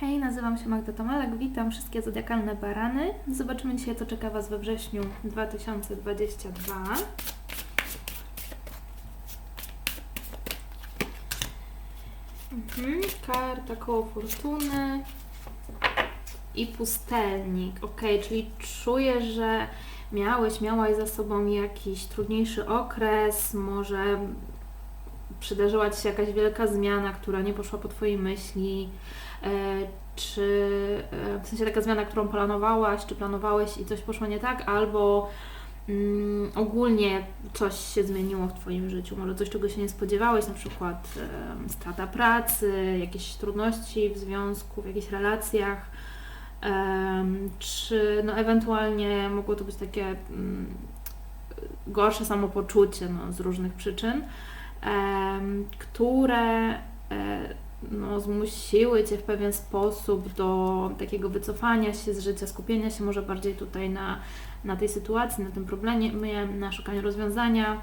Hej, nazywam się Magda Tomalek, witam wszystkie zodiakalne barany. Zobaczymy dzisiaj, co czeka Was we wrześniu 2022. Mhm, karta koło fortuny i pustelnik. Ok, czyli czuję, że miałeś, miałaś za sobą jakiś trudniejszy okres, może przydarzyła Ci się jakaś wielka zmiana, która nie poszła po Twojej myśli, czy e, w sensie taka zmiana, którą planowałaś, czy planowałeś i coś poszło nie tak, albo mm, ogólnie coś się zmieniło w Twoim życiu, może coś, czego się nie spodziewałeś, na przykład e, strata pracy, jakieś trudności w związku, w jakichś relacjach, em, czy no, ewentualnie mogło to być takie mm, gorsze samopoczucie no, z różnych przyczyn em, które e, no, zmusiły Cię w pewien sposób do takiego wycofania się z życia, skupienia się może bardziej tutaj na, na tej sytuacji, na tym problemie, na szukaniu rozwiązania,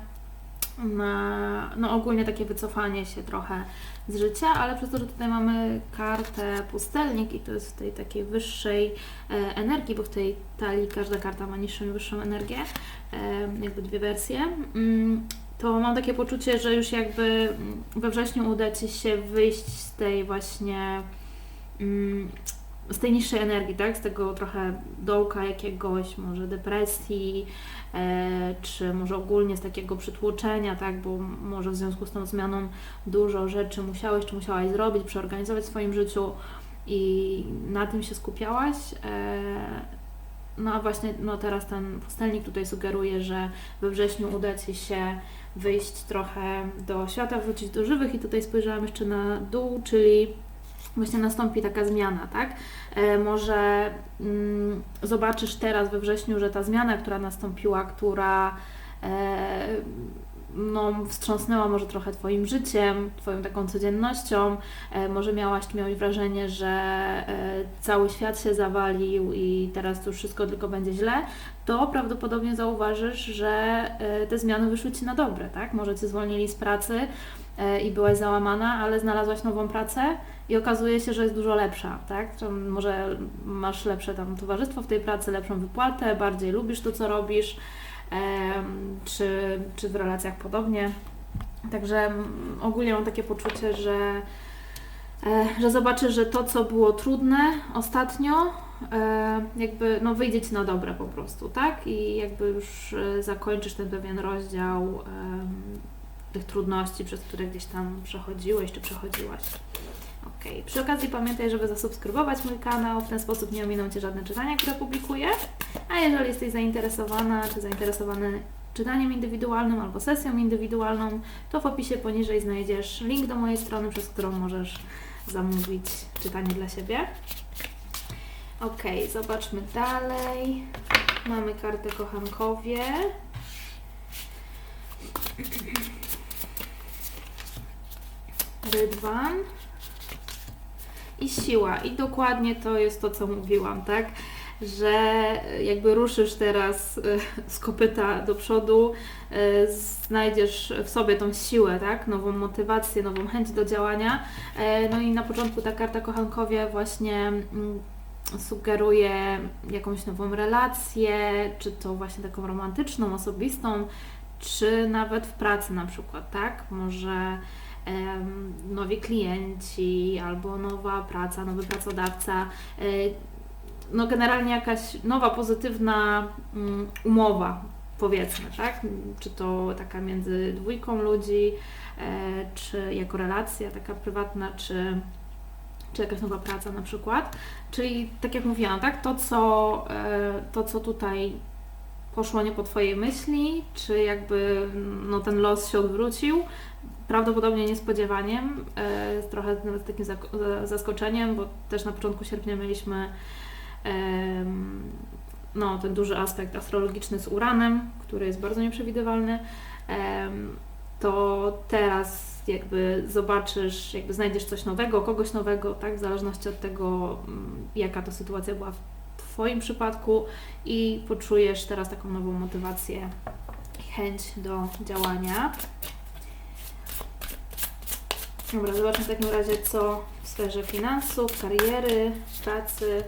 na no, ogólnie takie wycofanie się trochę z życia, ale przez to, że tutaj mamy kartę pustelnik i to jest w tej takiej wyższej e, energii, bo w tej talii każda karta ma niższą i wyższą energię, e, jakby dwie wersje. Mm, to mam takie poczucie, że już jakby we wrześniu uda Ci się wyjść z tej właśnie mm, z tej niższej energii, tak? Z tego trochę dołka jakiegoś, może depresji, e, czy może ogólnie z takiego przytłoczenia, tak? Bo może w związku z tą zmianą dużo rzeczy musiałeś, czy musiałaś zrobić, przeorganizować w swoim życiu i na tym się skupiałaś. E, no a właśnie no teraz ten pustelnik tutaj sugeruje, że we wrześniu uda Ci się wyjść trochę do świata, wrócić do żywych i tutaj spojrzałam jeszcze na dół, czyli właśnie nastąpi taka zmiana, tak? E, może mm, zobaczysz teraz we wrześniu, że ta zmiana, która nastąpiła, która e, no, wstrząsnęła może trochę Twoim życiem, Twoją taką codziennością. E, może miałaś, miałeś wrażenie, że e, cały świat się zawalił i teraz już wszystko tylko będzie źle, to prawdopodobnie zauważysz, że e, te zmiany wyszły Ci na dobre, tak? Może Cię zwolnili z pracy i byłaś załamana, ale znalazłaś nową pracę i okazuje się, że jest dużo lepsza, tak? Może masz lepsze tam towarzystwo w tej pracy, lepszą wypłatę, bardziej lubisz to, co robisz, czy, czy w relacjach podobnie. Także mm, ogólnie mam takie poczucie, że, e, że zobaczysz, że to, co było trudne ostatnio, e, jakby no wyjdzie Ci na dobre po prostu, tak? I jakby już e, zakończysz ten pewien rozdział tych trudności, przez które gdzieś tam przechodziłeś czy przechodziłaś. Ok. Przy okazji pamiętaj, żeby zasubskrybować mój kanał, w ten sposób nie ominą Cię żadne czytania, które publikuję. A jeżeli jesteś zainteresowana czy zainteresowany czytaniem indywidualnym albo sesją indywidualną, to w opisie poniżej znajdziesz link do mojej strony, przez którą możesz zamówić czytanie dla siebie. Ok, zobaczmy dalej. Mamy kartę kochankowie. Rydwan i siła. I dokładnie to jest to, co mówiłam, tak? Że jakby ruszysz teraz e, z kopyta do przodu, e, znajdziesz w sobie tą siłę, tak? Nową motywację, nową chęć do działania. E, No i na początku ta karta kochankowie właśnie mm, sugeruje jakąś nową relację, czy to właśnie taką romantyczną, osobistą, czy nawet w pracy na przykład, tak? Może nowi klienci albo nowa praca, nowy pracodawca. e, No generalnie jakaś nowa, pozytywna mm, umowa, powiedzmy, tak? Czy to taka między dwójką ludzi, e, czy jako relacja taka prywatna, czy, czy jakaś nowa praca na przykład. Czyli tak jak mówiłam, tak? To, co, e, to, co tutaj poszło nie po Twojej myśli, czy jakby no, ten los się odwrócił, prawdopodobnie niespodziewaniem, e, trochę nawet takim zaskoczeniem, bo też na początku sierpnia mieliśmy no, ten duży aspekt astrologiczny z Uranem, który jest bardzo nieprzewidywalny, to teraz jakby zobaczysz, jakby znajdziesz coś nowego, kogoś nowego, tak, w zależności od tego, mm, jaka to sytuacja była Twoim przypadku i poczujesz teraz taką nową motywację i chęć do działania. Dobra, zobaczmy w takim razie, co w sferze finansów, kariery, pracy.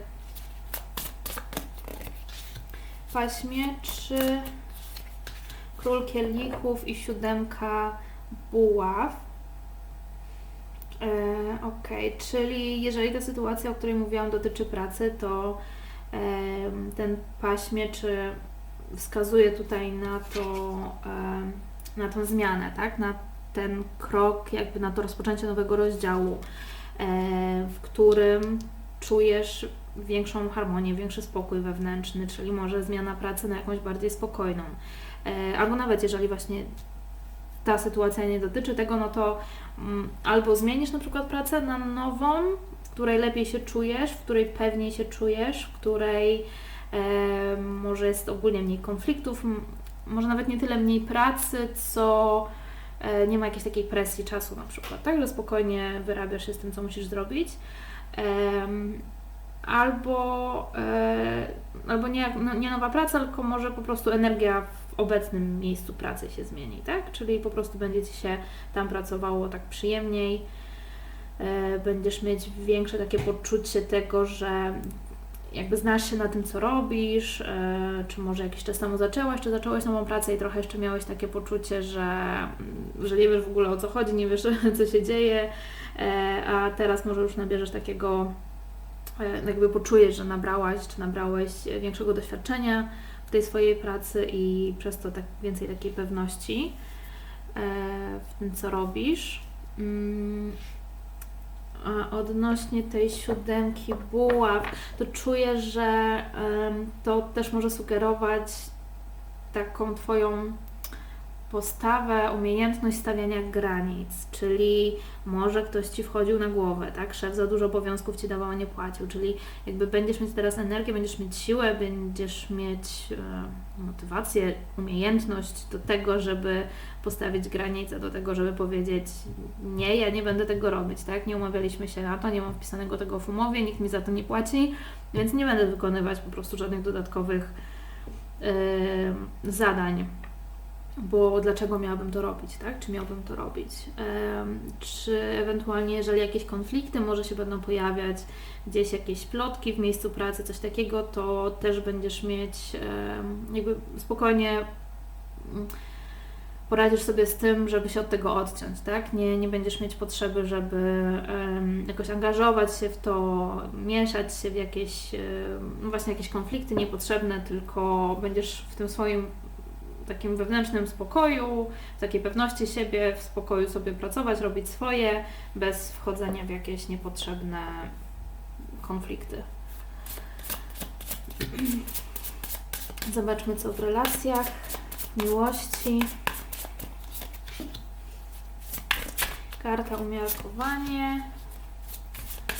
Paź mieczy, król kielichów i siódemka buław. E, ok, czyli jeżeli ta sytuacja, o której mówiłam, dotyczy pracy, to ten paź mieczy wskazuje tutaj na to, na tą zmianę, tak? Na ten krok, jakby na to rozpoczęcie nowego rozdziału, w którym czujesz większą harmonię, większy spokój wewnętrzny, czyli może zmiana pracy na jakąś bardziej spokojną. E, Albo nawet jeżeli właśnie ta sytuacja nie dotyczy tego, no to mm, albo zmienisz na przykład pracę na nową, której lepiej się czujesz, w której pewniej się czujesz, w której e, może jest ogólnie mniej konfliktów, może nawet nie tyle mniej pracy, co e, nie ma jakiejś takiej presji czasu na przykład, tak, że spokojnie wyrabiasz się z tym, co musisz zrobić. Em, albo, e, albo nie, no, nie nowa praca, tylko może po prostu energia w obecnym miejscu pracy się zmieni, tak? Czyli po prostu będzie Ci się tam pracowało tak przyjemniej, e, będziesz mieć większe takie poczucie tego, że jakby znasz się na tym, co robisz, e, czy może jakiś czas temu zaczęłaś, czy zacząłeś nową pracę i trochę jeszcze miałeś takie poczucie, że, mm, że nie wiesz w ogóle o co chodzi, nie wiesz co się dzieje, e, a teraz może już nabierzesz takiego, e, jakby poczujesz, że nabrałaś, czy nabrałeś większego doświadczenia w tej swojej pracy i przez to tak więcej takiej pewności e, w tym, co robisz. A odnośnie tej siódemki buław, to czuję, że to też może sugerować taką Twoją postawę, umiejętność stawiania granic, czyli może ktoś Ci wchodził na głowę, tak? Szef za dużo obowiązków Ci dawał, a nie płacił, czyli jakby będziesz mieć teraz energię, będziesz mieć siłę, będziesz mieć e, motywację, umiejętność do tego, żeby postawić granice, do tego, żeby powiedzieć nie, ja nie będę tego robić, tak? Nie umawialiśmy się na to, nie mam wpisanego tego w umowie, nikt mi za to nie płaci, więc nie będę wykonywać po prostu żadnych dodatkowych e, zadań bo dlaczego miałabym to robić, tak? Czy miałbym to robić? Czy ewentualnie, jeżeli jakieś konflikty może się będą pojawiać, gdzieś jakieś plotki w miejscu pracy, coś takiego, to też będziesz mieć jakby spokojnie mm, poradzisz sobie z tym, żeby się od tego odciąć, tak? Nie, nie będziesz mieć potrzeby, żeby em, jakoś angażować się w to, mieszać się w jakieś, no właśnie jakieś konflikty niepotrzebne, tylko będziesz w tym swoim takim wewnętrznym spokoju, w takiej pewności siebie, w spokoju sobie pracować, robić swoje, bez wchodzenia w jakieś niepotrzebne konflikty. Zobaczmy, co w relacjach, miłości. Karta umiarkowanie,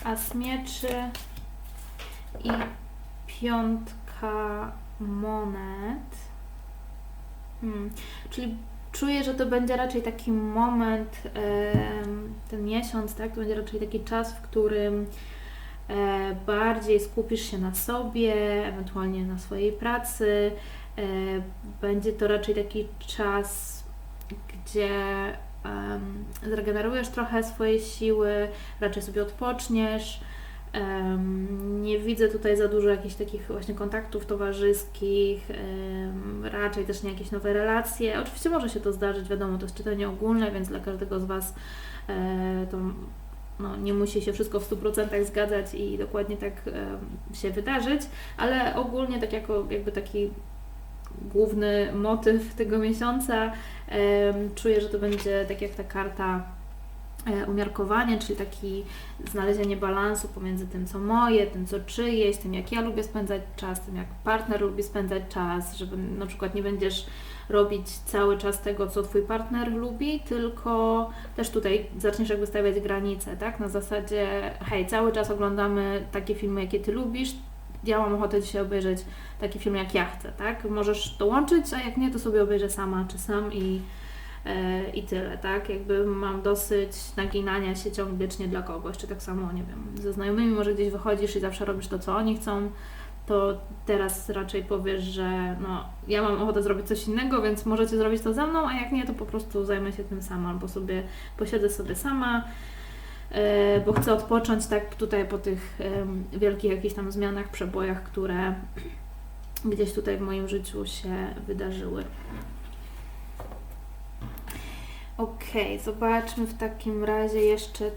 as mieczy i piątka monet. Hmm. Czyli czuję, że to będzie raczej taki moment, ten miesiąc, tak? To będzie raczej taki czas, w którym e, bardziej skupisz się na sobie, ewentualnie na swojej pracy. E, będzie to raczej taki czas, gdzie zregenerujesz trochę swoje siły, raczej sobie odpoczniesz. Nie widzę tutaj za dużo jakichś takich właśnie kontaktów towarzyskich, raczej też nie jakieś nowe relacje. Oczywiście może się to zdarzyć, wiadomo, to jest czytanie ogólne, więc dla każdego z Was e, to no, nie musi się wszystko w 100% zgadzać i dokładnie tak się wydarzyć, ale ogólnie tak jako jakby taki główny motyw tego miesiąca czuję, że to będzie tak jak ta karta umiarkowanie, czyli taki znalezienie balansu pomiędzy tym, co moje, tym, co czyjeś, tym, jak ja lubię spędzać czas, tym, jak partner lubi spędzać czas, żeby na przykład nie będziesz robić cały czas tego, co Twój partner lubi, tylko też tutaj zaczniesz jakby stawiać granice, tak? Na zasadzie, hej, cały czas oglądamy takie filmy, jakie Ty lubisz, ja mam ochotę dzisiaj obejrzeć taki film, jak ja chcę, tak? Możesz dołączyć, a jak nie, to sobie obejrzę sama czy sam i E, i tyle, tak? Jakby mam dosyć naginania się ciągle wiecznie dla kogoś, czy tak samo, nie wiem, ze znajomymi może gdzieś wychodzisz i zawsze robisz to, co oni chcą, to teraz raczej powiesz, że no, ja mam ochotę zrobić coś innego, więc możecie zrobić to ze mną, a jak nie, to po prostu zajmę się tym sama, albo sobie posiedzę sobie sama, e, bo chcę odpocząć tak tutaj po tych wielkich jakichś tam zmianach, przebojach, które gdzieś tutaj w moim życiu się wydarzyły. Okej, zobaczmy w takim razie jeszcze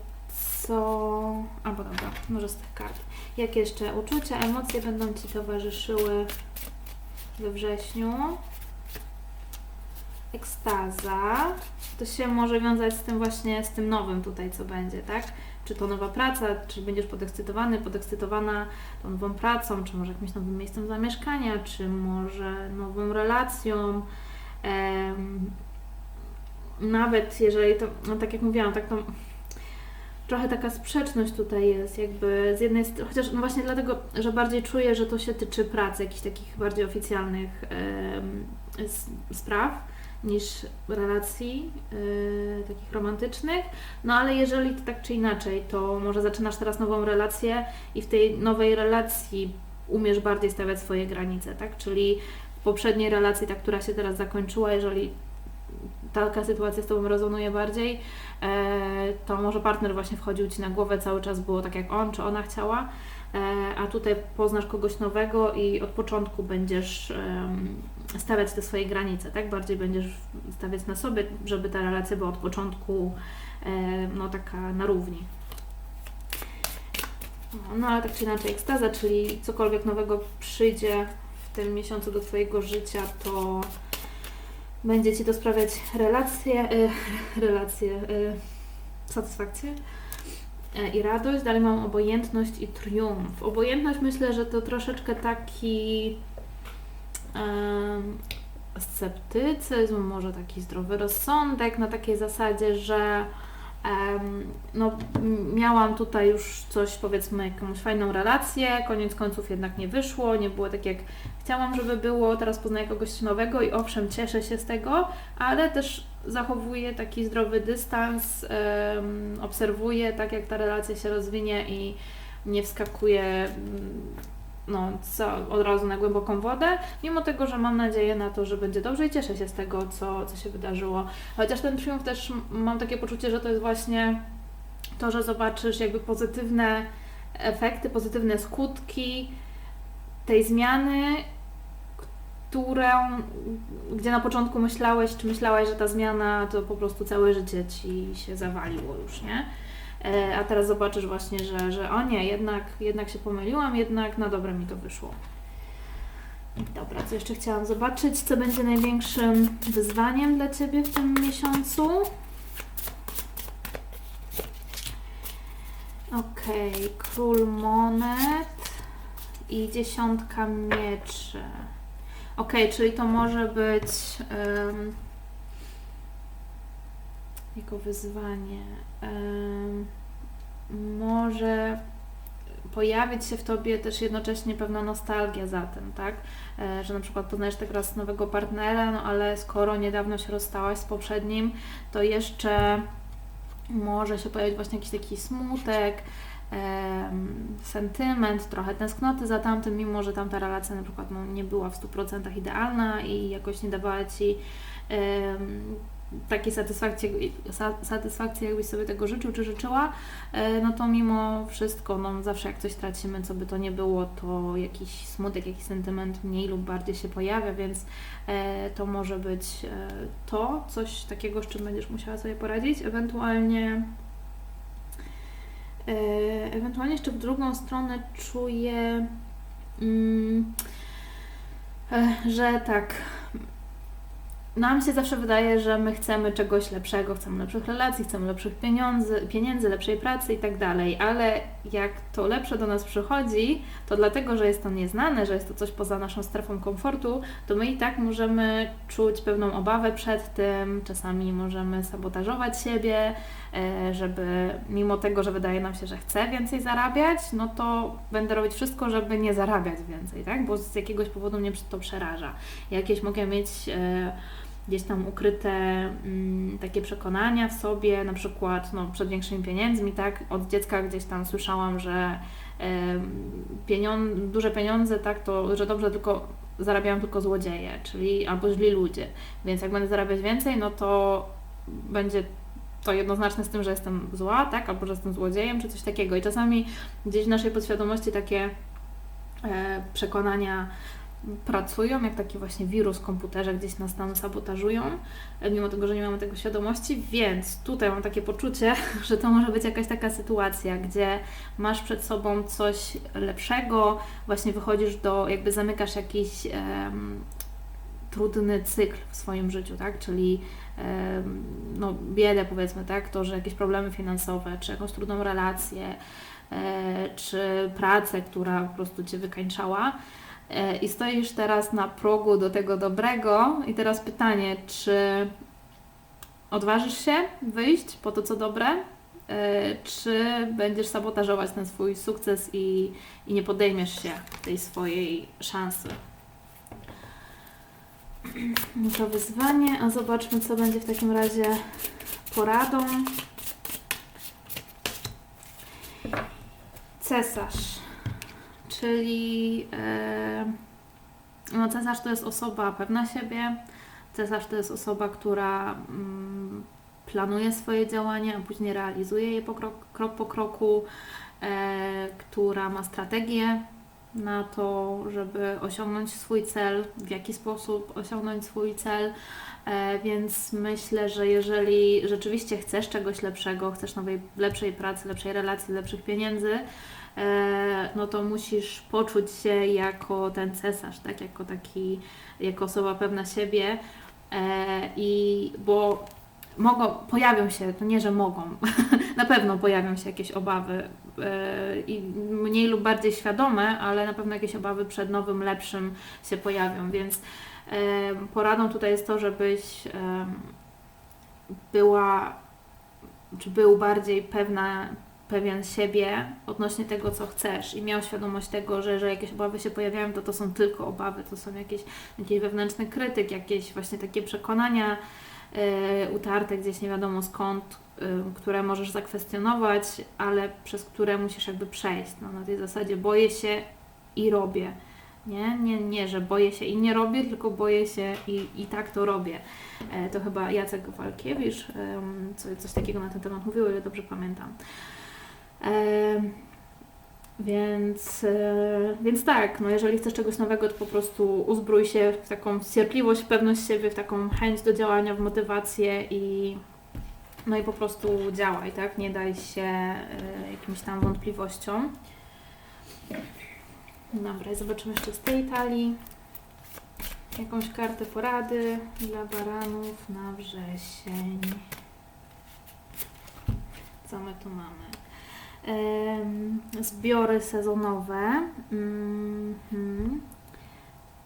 co... Albo dobra, może z tych kart. Jakie jeszcze uczucia, emocje będą Ci towarzyszyły we wrześniu? Ekstaza. To się może wiązać z tym właśnie, z tym nowym tutaj, co będzie, tak? Czy to nowa praca, czy będziesz podekscytowany, podekscytowana tą nową pracą, czy może jakimś nowym miejscem zamieszkania, czy może nową relacją. Em, nawet jeżeli to, no tak jak mówiłam, tak to trochę taka sprzeczność tutaj jest, jakby z jednej strony, chociaż no właśnie dlatego, że bardziej czuję, że to się tyczy pracy, jakichś takich bardziej oficjalnych s- spraw niż relacji e, takich romantycznych. No ale jeżeli to tak czy inaczej, to może zaczynasz teraz nową relację i w tej nowej relacji umiesz bardziej stawiać swoje granice, tak? Czyli w poprzedniej relacji, ta, która się teraz zakończyła, jeżeli taka sytuacja z Tobą rezonuje bardziej, e, to może partner właśnie wchodził Ci na głowę, cały czas było tak jak on czy ona chciała, e, a tutaj poznasz kogoś nowego i od początku będziesz stawiać te swoje granice, tak? Bardziej będziesz stawiać na sobie, żeby ta relacja była od początku e, no taka na równi. No ale tak czy inaczej ekstaza, czyli cokolwiek nowego przyjdzie w tym miesiącu do Twojego życia, to będzie Ci to sprawiać relacje, y, relacje, y, satysfakcję y, i radość. Dalej mam obojętność i triumf. Obojętność myślę, że to troszeczkę taki em, sceptycyzm, może taki zdrowy rozsądek na takiej zasadzie, że no, miałam tutaj już coś, powiedzmy, jakąś fajną relację, koniec końców jednak nie wyszło, nie było tak jak chciałam, żeby było, teraz poznaję kogoś nowego i owszem, cieszę się z tego, ale też zachowuję taki zdrowy dystans, obserwuję tak, jak ta relacja się rozwinie i nie wskakuję no, co, od razu na głęboką wodę, mimo tego, że mam nadzieję na to, że będzie dobrze i cieszę się z tego, co, co się wydarzyło. Chociaż ten triumf też mam takie poczucie, że to jest właśnie to, że zobaczysz jakby pozytywne efekty, pozytywne skutki tej zmiany, którą, gdzie na początku myślałeś, czy myślałaś, że ta zmiana to po prostu całe życie ci się zawaliło już, nie? E, A teraz zobaczysz właśnie, że, że o nie, jednak, jednak się pomyliłam, jednak na dobre mi to wyszło. Dobra, co jeszcze chciałam zobaczyć? Co będzie największym wyzwaniem dla Ciebie w tym miesiącu? Okej, król monet i dziesiątka mieczy. Okej, czyli to może być em, jako wyzwanie. Może pojawić się w tobie też jednocześnie pewna nostalgia za tym, tak? E, Że na przykład poznajesz teraz nowego partnera, no ale skoro niedawno się rozstałaś z poprzednim, to jeszcze może się pojawić właśnie jakiś taki smutek, sentyment, trochę tęsknoty za tamtym, mimo że tamta relacja na przykład no, nie była w 100% idealna i jakoś nie dawała Ci takiej satysfakcji, sa- satysfakcji, jakbyś sobie tego życzył czy życzyła, e, no to mimo wszystko, no zawsze jak coś tracimy, co by to nie było, to jakiś smutek, jakiś sentyment mniej lub bardziej się pojawia, więc e, to może być e, to, coś takiego, z czym będziesz musiała sobie poradzić, ewentualnie ewentualnie jeszcze w drugą stronę czuję, mm, że tak, nam się zawsze wydaje, że my chcemy czegoś lepszego, chcemy lepszych relacji, chcemy lepszych pieniędzy, pieniędzy lepszej pracy i tak dalej, ale jak to lepsze do nas przychodzi, to dlatego, że jest to nieznane, że jest to coś poza naszą strefą komfortu, to my i tak możemy czuć pewną obawę przed tym, czasami możemy sabotażować siebie, e, żeby mimo tego, że wydaje nam się, że chcę więcej zarabiać, no to będę robić wszystko, żeby nie zarabiać więcej, tak? Bo z jakiegoś powodu mnie to przeraża. Jakieś mogę mieć e, gdzieś tam ukryte mm, takie przekonania w sobie, na przykład no, przed większymi pieniędzmi, tak? Od dziecka gdzieś tam słyszałam, że pieniądze, duże pieniądze, tak, to że dobrze tylko zarabiają tylko złodzieje, czyli albo źli ludzie. Więc jak będę zarabiać więcej, no to będzie to jednoznaczne z tym, że jestem zła, tak, albo że jestem złodziejem, czy coś takiego. I czasami gdzieś w naszej podświadomości takie e, przekonania pracują, jak taki właśnie wirus w komputerze gdzieś nas tam sabotażują, mimo tego, że nie mamy tego świadomości, więc tutaj mam takie poczucie, że to może być jakaś taka sytuacja, gdzie masz przed sobą coś lepszego, właśnie wychodzisz do, jakby zamykasz jakiś em, trudny cykl w swoim życiu, tak, czyli em, no, biedę powiedzmy, tak, to, że jakieś problemy finansowe, czy jakąś trudną relację, e, czy pracę, która po prostu Cię wykańczała, i stoisz teraz na progu do tego dobrego. I teraz pytanie, czy odważysz się wyjść po to, co dobre, e, czy będziesz sabotażować ten swój sukces i, i nie podejmiesz się tej swojej szansy? To wyzwanie, a zobaczmy, co będzie w takim razie poradą. Cesarz czyli e, no cesarz to jest osoba pewna siebie, cesarz to jest osoba, która mm, planuje swoje działania, a później realizuje je po krok, krok po kroku, e, która ma strategię na to, żeby osiągnąć swój cel, w jaki sposób osiągnąć swój cel. E, więc myślę, że jeżeli rzeczywiście chcesz czegoś lepszego, chcesz nowej, lepszej pracy, lepszej relacji, lepszych pieniędzy, no to musisz poczuć się jako ten cesarz, tak? Jako taki, jako osoba pewna siebie e, i bo mogą, pojawią się, to nie, że mogą, na pewno pojawią się jakieś obawy e, i mniej lub bardziej świadome, ale na pewno jakieś obawy przed nowym, lepszym się pojawią, więc poradą tutaj jest to, żebyś była, czy był bardziej pewna, pewien siebie odnośnie tego, co chcesz i miał świadomość tego, że jeżeli jakieś obawy się pojawiają, to to są tylko obawy, to są jakieś, jakiś wewnętrzny krytyk, jakieś właśnie takie przekonania y, utarte gdzieś nie wiadomo skąd, y, które możesz zakwestionować, ale przez które musisz jakby przejść. No, na tej zasadzie boję się i robię. Nie, nie, nie, że boję się i nie robię, tylko boję się i, i tak to robię. E, to chyba Jacek Walkiewicz co, coś takiego na ten temat mówił, ile dobrze pamiętam. Więc, e, więc tak, no jeżeli chcesz czegoś nowego, to po prostu uzbrój się w taką cierpliwość, w pewność siebie, w taką chęć do działania, w motywację i no i po prostu działaj, tak? Nie daj się e, jakimś tam wątpliwościom. Dobra, zobaczymy jeszcze z tej talii jakąś kartę porady dla baranów na wrzesień. Co my tu mamy? Zbiory sezonowe, mhm.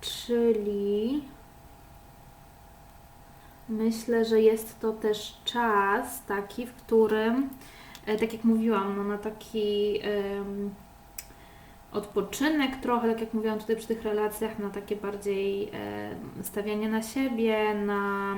czyli myślę, że jest to też czas taki, w którym, e, tak jak mówiłam, no, na taki um, odpoczynek trochę, tak jak mówiłam tutaj przy tych relacjach, na takie bardziej um, stawianie na siebie, na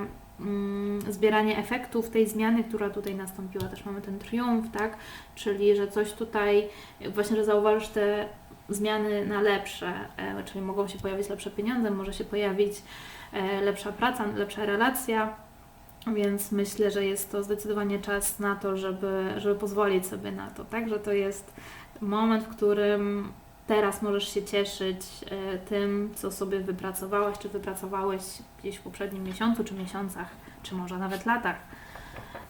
zbieranie efektów tej zmiany, która tutaj nastąpiła. Też mamy ten triumf, tak? Czyli, że coś tutaj, właśnie, że zauważysz te zmiany na lepsze, e, czyli mogą się pojawić lepsze pieniądze, może się pojawić e, lepsza praca, lepsza relacja. Więc myślę, że jest to zdecydowanie czas na to, żeby, żeby pozwolić sobie na to, tak? Że to jest moment, w którym teraz możesz się cieszyć e, tym, co sobie wypracowałeś, czy wypracowałeś gdzieś w poprzednim miesiącu, czy miesiącach, czy może nawet latach,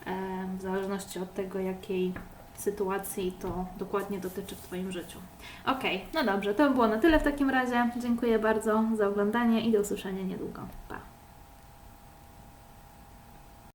e, w zależności od tego, jakiej sytuacji to dokładnie dotyczy w Twoim życiu. Ok, no dobrze, to było na tyle w takim razie. Dziękuję bardzo za oglądanie i do usłyszenia niedługo. Pa!